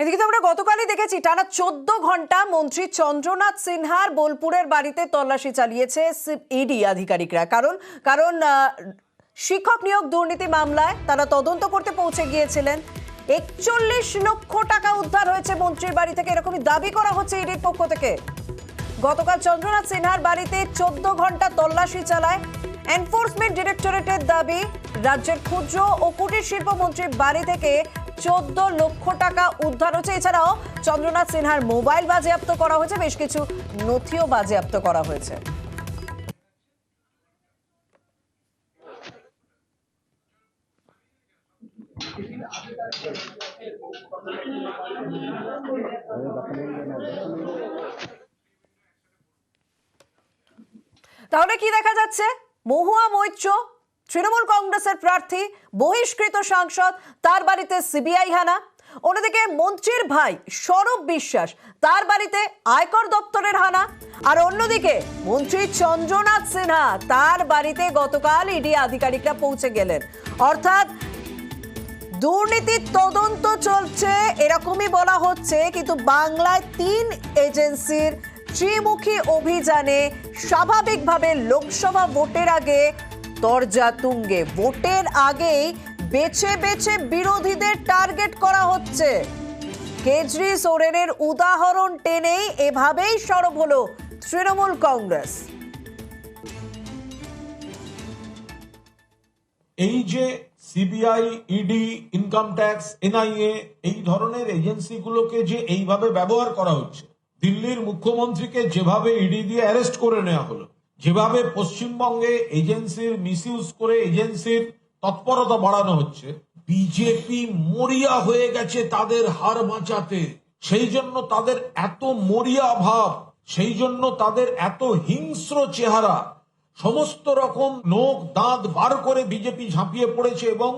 এদিকে তো আমরা গতকালই দেখেছি, টানা চোদ্দ ঘণ্টা মন্ত্রী চন্দ্রনাথ সিনহার বোলপুরের বাড়িতে তল্লাশি চালিয়েছে ইডি আধিকারিকরা। কারণ কারণ শিক্ষক নিয়োগ দুর্নীতি মামলায় তারা তদন্ত করতে পৌঁছে গিয়েছিলেন। একচল্লিশ লক্ষ টাকা উদ্ধার হয়েছে মন্ত্রীর বাড়ি থেকে, এরকমই দাবি করা হচ্ছে ইডির পক্ষ থেকে। গতকাল চন্দ্রনাথ সিনহার বাড়িতে চোদ্দ ঘণ্টা তল্লাশি চালায় এনফোর্সমেন্ট ডিরেক্টরেটের দাবি, রাজ্যের ক্ষুদ্র ও কুটির শিল্প মন্ত্রীর বাড়ি থেকে চোদ্দ লক্ষ টাকা উদ্ধার হয়েছে এছাড়াও চন্দ্রনাথ সিনহার মোবাইল বাজেয়াপ্ত করা হয়েছে। বেশ কিছু নথিও বাজেয়াপ্ত করা হয়েছে। তাহলে কি দেখা যাচ্ছে? মহুয়া মৈত্র তৃণমূল কংগ্রেসের প্রার্থী, বহিষ্কৃত সাংসদ, তার বাড়িতে সিবিআই হানা। অন্যদিকে মন্ত্রীর ভাই সৌরভ বিশ্বাস, তার বাড়িতে আয়কর দপ্তরের হানা। আর অন্যদিকে মন্ত্রী চন্দ্রনাথ সিনহা, তার বাড়িতে গতকাল ইডি আধিকারিকরা পৌঁছে গেলেন। অর্থাৎ দুর্নীতির তদন্ত চলছে, এরকমই বলা হচ্ছে, কিন্তু বাংলায় তিন এজেন্সির ত্রিমুখী অভিযানে স্বাভাবিকভাবে লোকসভা ভোটের আগে তরজা তুঙ্গে। ভোটের আগেই বেছে বেছে বিরোধীদের টার্গেট করা হচ্ছে। কেজরি সোরেনের উদাহরণ টেনেই এভাবেই সরব হলো তৃণমূল কংগ্রেস। এই যে CBI, ED, income tax, NIA, এই ধরনের এজেন্সিগুলোকে যে এইভাবে ব্যবহার করা হচ্ছে, দিল্লির মুখ্যমন্ত্রীকে যেভাবে ইডি দিয়ে অ্যারেস্ট করে নেওয়া হলো যেভাবে পশ্চিমবঙ্গে এজেন্সির মিসইউজ করে এজেন্সির তৎপরতা বাড়ানো হচ্ছে, বিজেপি মরিয়া হয়ে গেছে তাদের হার বাঁচাতে। সেই জন্য তাদের এত মরিয়া ভাব, সেই জন্য তাদের এত হিংস্র চেহারা। সমস্ত রকম নোক দাঁত বার করে বিজেপি ঝাঁপিয়ে পড়েছে এবং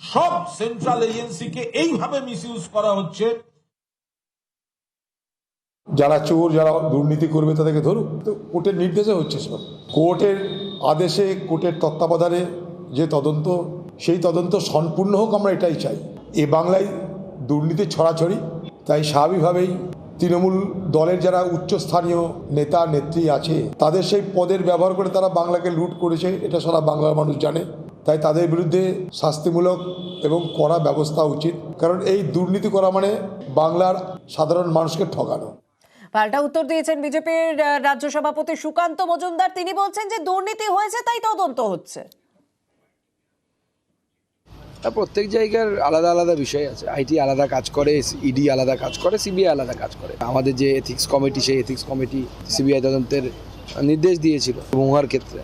সব সেন্ট্রাল এজেন্সিকে এইভাবে মিসইউজ করা হচ্ছে। যারা চোর, যারা দুর্নীতি করবে তাদেরকে ধরুক। তো কোর্টের নির্দেশে হচ্ছে সব। কোর্টের আদেশে, কোর্টের তত্ত্বাবধানে যে তদন্ত, সেই তদন্ত সম্পূর্ণ হোক, আমরা এটাই চাই। এ বাংলায় দুর্নীতি ছড়াছড়ি, তাই স্বাভাবিকভাবেই তৃণমূল দলের যারা উচ্চস্থানীয় নেতা, নেত্রী আছে, তাদের সেই পদের ব্যবহার করে তারা বাংলাকে লুট করেছে, এটা সারা বাংলার মানুষ জানে। তাই তাদের বিরুদ্ধে শাস্তিমূলক এবং কড়া ব্যবস্থা উচিত। কারণ এই দুর্নীতি করা মানে বাংলার সাধারণ মানুষকে ঠকানো পাল্টা উত্তর দিয়েছেন বিজেপির রাজ্য সভাপতি সুকান্ত মজুমদার। তিনি বলছেন যে দুর্নীতি হয়েছে, তাই তদন্ত হচ্ছে। প্রত্যেক জায়গার আলাদা আলাদা বিষয় আছে। আইটি আলাদা কাজ করে, ইডি আলাদা কাজ করে, সিবিআই আলাদা কাজ করে। আমাদের যে এথিক্স কমিটি সেই এথিক্স কমিটি সিবিআই তদন্তের নির্দেশ দিয়েছিল। ক্ষেত্রে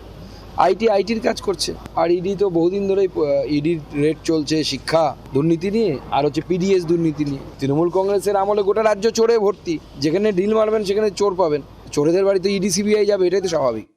আইটি, আইটির কাজ করছে। আর ইডি তো বহুদিন ধরেই ইডির রেট চলছে, শিক্ষা, দুর্নীতি নিয়ে, আর হচ্ছে পিডিএস দুর্নীতি নিয়ে। তৃণমূল কংগ্রেসের আমলে গোটা রাজ্য চোরে ভর্তি। যেখানে ডিল মারবেন, সেখানে চোর পাবেন। চোরেদের বাড়িতে ইডি সিবিআই যাবে, এটাই তো স্বাভাবিক।